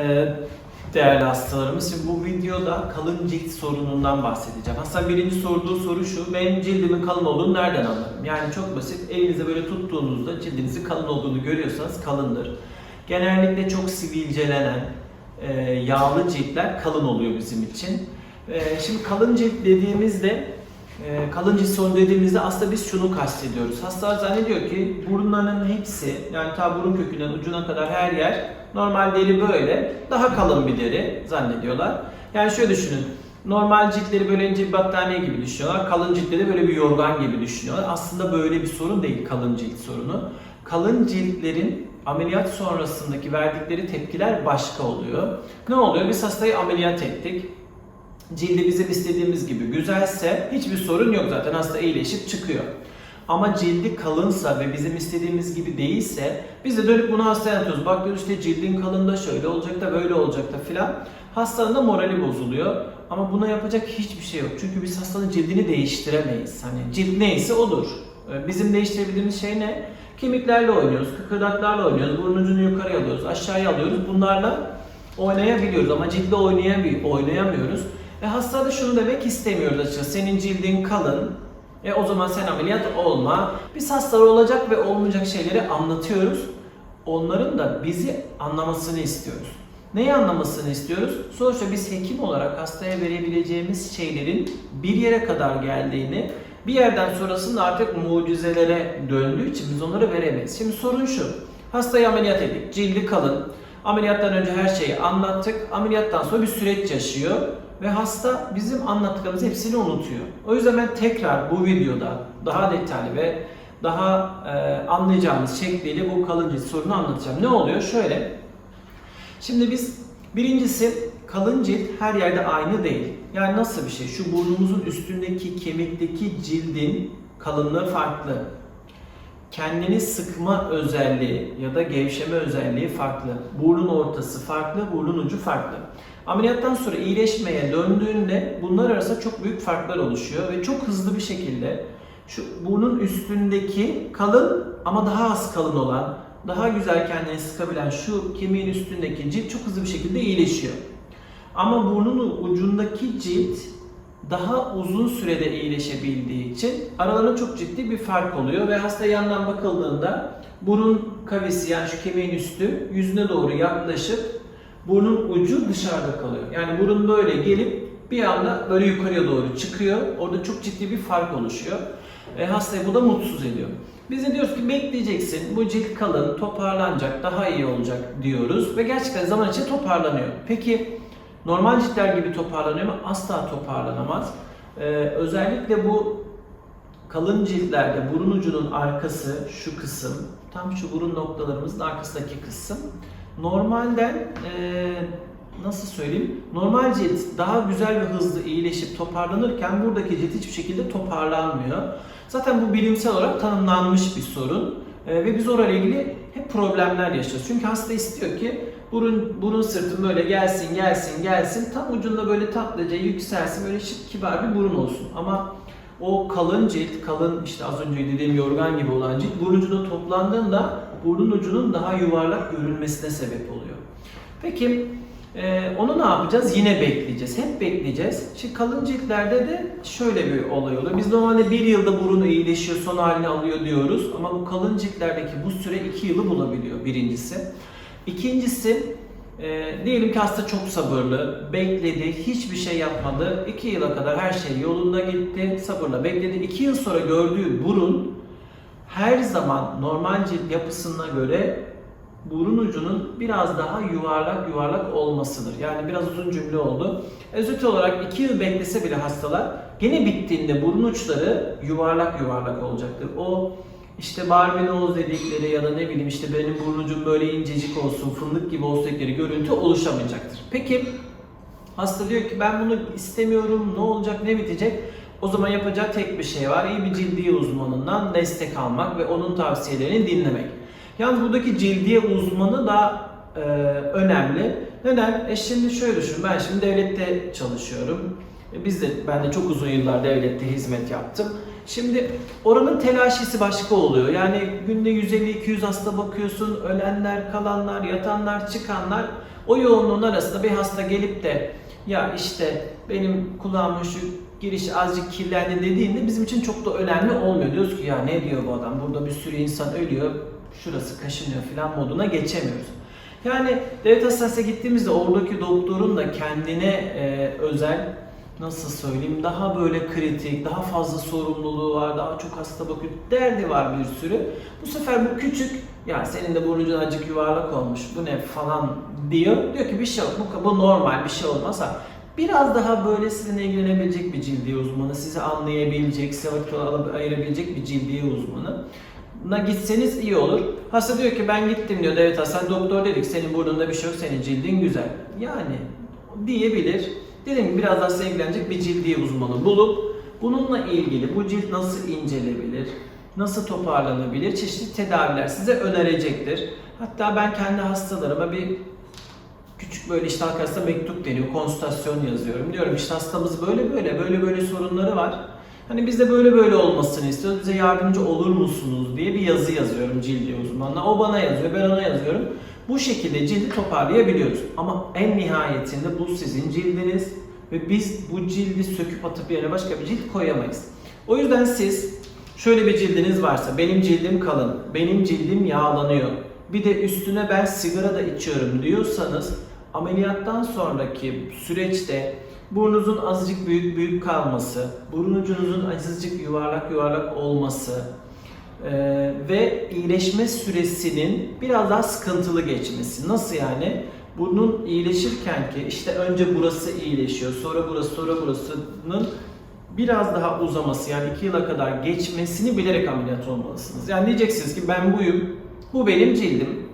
Ee, değerli hastalarımız. Şimdi bu videoda kalın cilt sorunundan bahsedeceğim. Aslında birinci sorduğu soru şu, benim cildimin kalın olduğunu nereden anlarım? Yani çok basit, elinizde böyle tuttuğunuzda cildinizin kalın olduğunu görüyorsanız kalındır. Genellikle çok sivilcelenen, e, yağlı ciltler kalın oluyor bizim için. E, şimdi kalın cilt dediğimizde e, kalın cilt sorunu dediğimizde aslında biz şunu kastediyoruz. Hastalar zannediyor ki burunlarının hepsi yani ta burun kökünden ucuna kadar her yer normal deri böyle daha kalın bir deri zannediyorlar. Yani şöyle düşünün. Normal ciltleri böyle ince bir battaniye gibi düşünüyorlar. Kalın ciltleri böyle bir yorgan gibi düşünüyorlar. Aslında böyle bir sorun değil kalın cilt sorunu. Kalın ciltlerin ameliyat sonrasındaki verdikleri tepkiler başka oluyor. Ne oluyor? Biz hastayı ameliyat ettik cildi bizim istediğimiz gibi güzelse hiçbir sorun yok zaten hasta iyileşip çıkıyor. Ama cildi kalınsa ve bizim istediğimiz gibi değilse biz de dönüp bunu hastaya anlatıyoruz. Bak diyoruz işte cildin kalın da şöyle olacak da böyle olacak da filan. Hastanın da morali bozuluyor. Ama buna yapacak hiçbir şey yok. Çünkü biz hastanın cildini değiştiremeyiz. Hani cilt neyse odur. Ee, Bizim değiştirebildiğimiz şey ne? Kemiklerle oynuyoruz, kıkırdaklarla oynuyoruz, burun ucunu yukarıya alıyoruz, aşağıya alıyoruz. Bunlarla oynayabiliyoruz ama cilde oynayamıyor, oynayamıyoruz. Ve hasta da şunu demek istemiyoruz açıkçası. Senin cildin kalın. E o zaman sen ameliyat olma. Biz hastalar olacak ve olmayacak şeyleri anlatıyoruz. Onların da bizi anlamasını istiyoruz. Neyi anlamasını istiyoruz? Sonuçta biz hekim olarak hastaya verebileceğimiz şeylerin bir yere kadar geldiğini, bir yerden sonrasında artık mucizelere döndüğü için biz onları veremeyiz. Şimdi sorun şu. Hastayı ameliyat ettik. Cildi kalın. Ameliyattan önce her şeyi anlattık. Ameliyattan sonra bir süreç yaşıyor ve hasta bizim anlattıklarımızın hepsini unutuyor. O yüzden ben tekrar bu videoda daha detaylı ve daha e, anlayacağımız şekliyle bu kalın cilt sorunu anlatacağım. Ne oluyor? Şöyle. Şimdi biz birincisi kalın cilt her yerde aynı değil. Yani nasıl bir şey? Şu burnumuzun üstündeki kemikteki cildin kalınlığı farklı. Kendini sıkma özelliği ya da gevşeme özelliği farklı. Burnun ortası farklı, burnun ucu farklı. Ameliyattan sonra iyileşmeye döndüğünde bunlar arasında çok büyük farklar oluşuyor ve çok hızlı bir şekilde şu burnun üstündeki kalın ama daha az kalın olan, daha güzel kendini sıkabilen şu kemiğin üstündeki cilt çok hızlı bir şekilde iyileşiyor. Ama burnun ucundaki cilt daha uzun sürede iyileşebildiği için aralarında çok ciddi bir fark oluyor ve hasta yandan bakıldığında burun kavisi yani şu kemiğin üstü yüzüne doğru yaklaşıp burnun ucu dışarıda kalıyor. Yani burun böyle gelip bir anda böyle yukarıya doğru çıkıyor. Orada çok ciddi bir fark oluşuyor. E, hastayı bu da mutsuz ediyor. Biz de diyoruz ki bekleyeceksin, bu cilt kalın, toparlanacak, daha iyi olacak diyoruz ve gerçekten zaman içinde toparlanıyor. Peki normal ciltler gibi toparlanıyor mu? Asla toparlanamaz. Ee, özellikle bu kalın ciltlerde burun ucunun arkası, şu kısım, tam şu burun noktalarımızın arkasındaki kısım normalden e, nasıl söyleyeyim? Normal cilt daha güzel ve hızlı iyileşip toparlanırken buradaki cilt hiçbir şekilde toparlanmıyor. Zaten bu bilimsel olarak tanımlanmış bir sorun. Ee, ve biz orayla ilgili hep problemler yaşıyoruz. Çünkü hasta istiyor ki burun burun sırtım böyle gelsin gelsin gelsin tam ucunda böyle tatlıca yükselsin böyle şık kibar bir burun olsun. Ama o kalın cilt, kalın işte az önce dediğim yorgan gibi olan cilt burun ucuna toplandığında burun ucunun daha yuvarlak görünmesine sebep oluyor. Peki ee, onu ne yapacağız? Yine bekleyeceğiz. Hep bekleyeceğiz. Şimdi kalın ciltlerde de şöyle bir olay oluyor. Biz normalde bir yılda burun iyileşiyor, son halini alıyor diyoruz. Ama bu kalın ciltlerdeki bu süre iki yılı bulabiliyor birincisi. İkincisi, e, diyelim ki hasta çok sabırlı, bekledi, hiçbir şey yapmadı. iki yıla kadar her şey yolunda gitti, sabırla bekledi. İki yıl sonra gördüğü burun her zaman normal cilt yapısına göre burun ucunun biraz daha yuvarlak yuvarlak olmasıdır. Yani biraz uzun cümle oldu. Özet olarak 2 yıl beklese bile hastalar gene bittiğinde burun uçları yuvarlak yuvarlak olacaktır. O işte Barbie nose dedikleri ya da ne bileyim işte benim burun ucum böyle incecik olsun, fındık gibi olsun dedikleri görüntü oluşamayacaktır. Peki hasta diyor ki ben bunu istemiyorum, ne olacak, ne bitecek? O zaman yapacağı tek bir şey var. İyi bir cildiye uzmanından destek almak ve onun tavsiyelerini dinlemek. Yalnız buradaki cildiye uzmanı da e, önemli. Neden? E şimdi şöyle düşün. Ben şimdi devlette çalışıyorum. E biz de ben de çok uzun yıllar devlette hizmet yaptım. Şimdi oranın telaşesi başka oluyor. Yani günde 150-200 hasta bakıyorsun. Ölenler, kalanlar, yatanlar, çıkanlar. O yoğunluğun arasında bir hasta gelip de ya işte benim kulağımın şu giriş azıcık kirlendi dediğinde bizim için çok da önemli olmuyor. Diyoruz ki ya ne diyor bu adam burada bir sürü insan ölüyor şurası kaşınıyor falan moduna geçemiyoruz. Yani devlet hastanesine gittiğimizde oradaki doktorun da kendine e, özel nasıl söyleyeyim daha böyle kritik, daha fazla sorumluluğu var, daha çok hasta bakıyor, derdi var bir sürü. Bu sefer bu küçük, ya senin de burnucun acık yuvarlak olmuş, bu ne falan diyor. Diyor ki bir şey yok, bu, bu normal bir şey olmaz. Ha, Biraz daha böyle sizinle ilgilenebilecek bir cildiye uzmanı, sizi anlayabilecek, size vakit ayırabilecek bir cildiye uzmanı na gitseniz iyi olur. Hasta diyor ki ben gittim diyor devlet hastane doktor dedik senin burnunda bir şey yok senin cildin güzel. Yani diyebilir. Dediğim gibi biraz daha size ilgilenecek bir cildiye uzmanı bulup bununla ilgili bu cilt nasıl incelebilir, nasıl toparlanabilir çeşitli tedaviler size önerecektir. Hatta ben kendi hastalarıma bir küçük böyle işte arkasında mektup deniyor, konsültasyon yazıyorum. Diyorum işte hastamız böyle böyle, böyle böyle sorunları var. Hani biz de böyle böyle olmasını istiyoruz. Bize yardımcı olur musunuz diye bir yazı yazıyorum cildi uzmanına. O bana yazıyor, ben ona yazıyorum. Bu şekilde cildi toparlayabiliyoruz. Ama en nihayetinde bu sizin cildiniz ve biz bu cildi söküp atıp yerine başka bir cilt koyamayız. O yüzden siz şöyle bir cildiniz varsa, benim cildim kalın, benim cildim yağlanıyor, bir de üstüne ben sigara da içiyorum diyorsanız ameliyattan sonraki süreçte burnunuzun azıcık büyük büyük kalması, burun ucunuzun azıcık yuvarlak yuvarlak olması e, ve iyileşme süresinin biraz daha sıkıntılı geçmesi. Nasıl yani? Burnun iyileşirken ki işte önce burası iyileşiyor, sonra burası, sonra burasının biraz daha uzaması yani 2 yıla kadar geçmesini bilerek ameliyat olmalısınız. Yani diyeceksiniz ki ben buyum, bu benim cildim.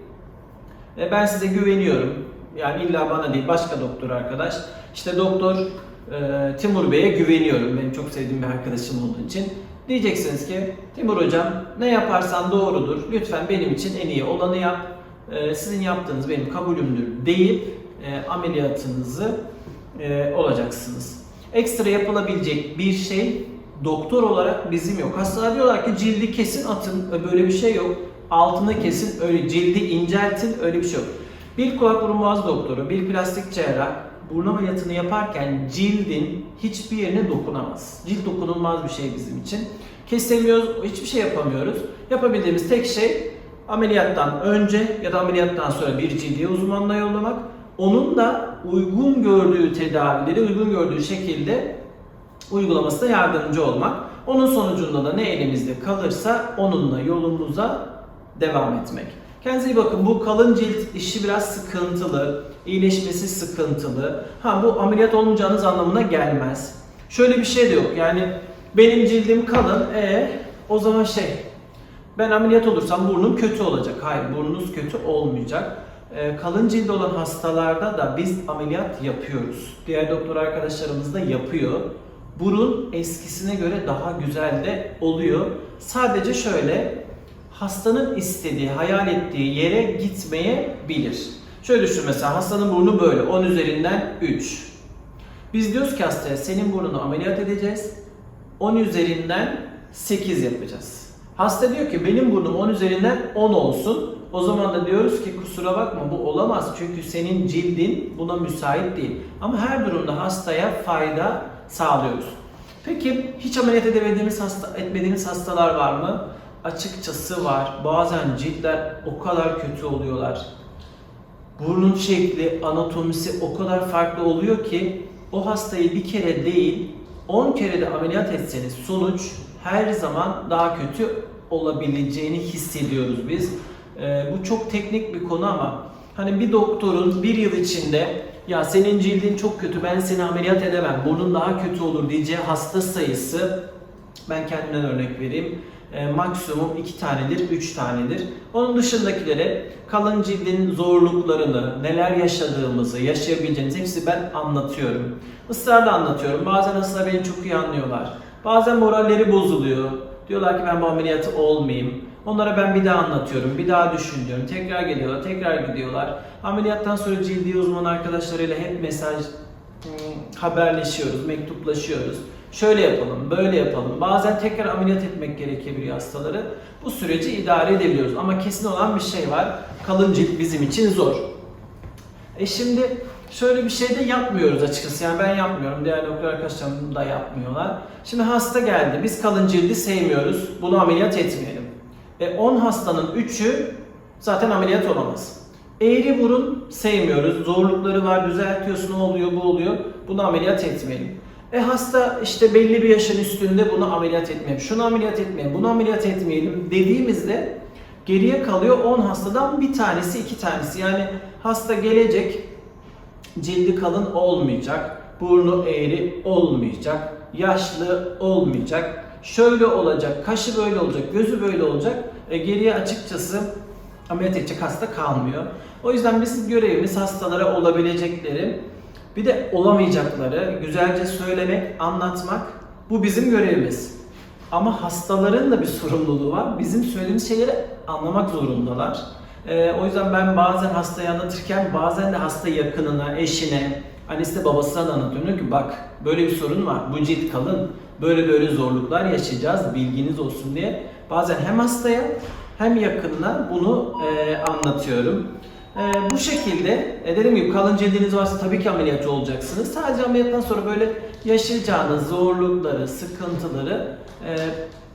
E, ben size güveniyorum. Yani illa bana değil başka doktor arkadaş. İşte doktor e, Timur Bey'e güveniyorum. Benim çok sevdiğim bir arkadaşım olduğu için. Diyeceksiniz ki Timur hocam ne yaparsan doğrudur. Lütfen benim için en iyi olanı yap. E, sizin yaptığınız benim kabulümdür deyip e, ameliyatınızı e, olacaksınız. Ekstra yapılabilecek bir şey doktor olarak bizim yok. Hastalar diyorlar ki cildi kesin atın. E, Böyle bir şey yok. Altına kesin öyle cildi inceltin öyle bir şey yok. Bir kulak burun boğaz doktoru, bir plastik cerrah burun ameliyatını yaparken cildin hiçbir yerine dokunamaz. Cilt dokunulmaz bir şey bizim için. Kesemiyoruz, hiçbir şey yapamıyoruz. Yapabildiğimiz tek şey ameliyattan önce ya da ameliyattan sonra bir cildiye uzmanına yollamak. Onun da uygun gördüğü tedavileri uygun gördüğü şekilde uygulamasına yardımcı olmak. Onun sonucunda da ne elimizde kalırsa onunla yolumuza devam etmek. Kendinize iyi bakın. Bu kalın cilt işi biraz sıkıntılı. iyileşmesi sıkıntılı. Ha bu ameliyat olmayacağınız anlamına gelmez. Şöyle bir şey de yok. Yani benim cildim kalın. E o zaman şey ben ameliyat olursam burnum kötü olacak. Hayır burnunuz kötü olmayacak. Ee, kalın cildi olan hastalarda da biz ameliyat yapıyoruz. Diğer doktor arkadaşlarımız da yapıyor. Burun eskisine göre daha güzel de oluyor. Sadece şöyle hastanın istediği, hayal ettiği yere gitmeyebilir. Şöyle düşün mesela hastanın burnu böyle 10 üzerinden 3. Biz diyoruz ki hastaya senin burnunu ameliyat edeceğiz. 10 üzerinden 8 yapacağız. Hasta diyor ki benim burnum 10 üzerinden 10 olsun. O zaman da diyoruz ki kusura bakma bu olamaz çünkü senin cildin buna müsait değil. Ama her durumda hastaya fayda sağlıyoruz. Peki hiç ameliyat edemediğimiz hasta, etmediğimiz hastalar var mı? Açıkçası var. Bazen ciltler o kadar kötü oluyorlar. Burnun şekli, anatomisi o kadar farklı oluyor ki o hastayı bir kere değil 10 kere de ameliyat etseniz sonuç her zaman daha kötü olabileceğini hissediyoruz biz. Ee, bu çok teknik bir konu ama hani bir doktorun bir yıl içinde ya senin cildin çok kötü ben seni ameliyat edemem burnun daha kötü olur diyeceği hasta sayısı ben kendimden örnek vereyim. E, maksimum 2 tanedir, 3 tanedir. Onun dışındakilere kalın cildin zorluklarını, neler yaşadığımızı, yaşayabileceğiniz hepsi ben anlatıyorum. Israrla anlatıyorum. Bazen hastalar beni çok iyi anlıyorlar. Bazen moralleri bozuluyor. Diyorlar ki ben bu ameliyatı olmayayım. Onlara ben bir daha anlatıyorum, bir daha düşün diyorum. Tekrar geliyorlar, tekrar gidiyorlar. Ameliyattan sonra cildi uzman arkadaşlarıyla hep mesaj hmm, haberleşiyoruz, mektuplaşıyoruz. Şöyle yapalım, böyle yapalım. Bazen tekrar ameliyat etmek gerekebiliyor hastaları. Bu süreci idare edebiliyoruz. Ama kesin olan bir şey var. Kalın cilt bizim için zor. E şimdi şöyle bir şey de yapmıyoruz açıkçası. Yani ben yapmıyorum. Değerli doktor arkadaşlarım da yapmıyorlar. Şimdi hasta geldi. Biz kalın cildi sevmiyoruz. Bunu ameliyat etmeyelim. E 10 hastanın 3'ü zaten ameliyat olamaz. Eğri burun sevmiyoruz. Zorlukları var. Düzeltiyorsun oluyor bu oluyor. Bunu ameliyat etmeyelim. E hasta işte belli bir yaşın üstünde bunu ameliyat etmeyelim. Şunu ameliyat etmeyelim. Bunu ameliyat etmeyelim dediğimizde geriye kalıyor 10 hastadan bir tanesi iki tanesi. Yani hasta gelecek cildi kalın olmayacak, burnu eğri olmayacak, yaşlı olmayacak, şöyle olacak, kaşı böyle olacak, gözü böyle olacak. E, geriye açıkçası ameliyat edecek hasta kalmıyor. O yüzden bizim görevimiz hastalara olabilecekleri, bir de olamayacakları güzelce söylemek, anlatmak bu bizim görevimiz. Ama hastaların da bir sorumluluğu var. Bizim söylediğimiz şeyleri anlamak zorundalar. Ee, o yüzden ben bazen hastayı anlatırken bazen de hasta yakınına, eşine, annesi babasına da anlatıyorum. Diyorum ki bak böyle bir sorun var. Bu cilt kalın. Böyle böyle zorluklar yaşayacağız. Bilginiz olsun diye. Bazen hem hastaya hem yakınına bunu e, anlatıyorum. E, bu şekilde e, dediğim gibi kalın cildiniz varsa tabii ki ameliyat olacaksınız. Sadece ameliyattan sonra böyle yaşayacağınız zorlukları, sıkıntıları e,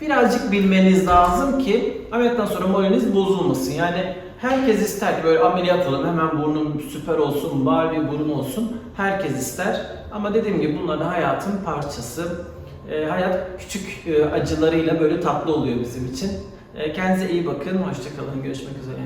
birazcık bilmeniz lazım ki ameliyattan sonra moraliniz bozulmasın. Yani herkes ister ki böyle ameliyat olalım hemen burnum süper olsun, bari bir burun olsun. Herkes ister. Ama dediğim gibi bunlar da hayatın parçası. E, hayat küçük e, acılarıyla böyle tatlı oluyor bizim için. E, kendinize iyi bakın. Hoşçakalın. Görüşmek üzere.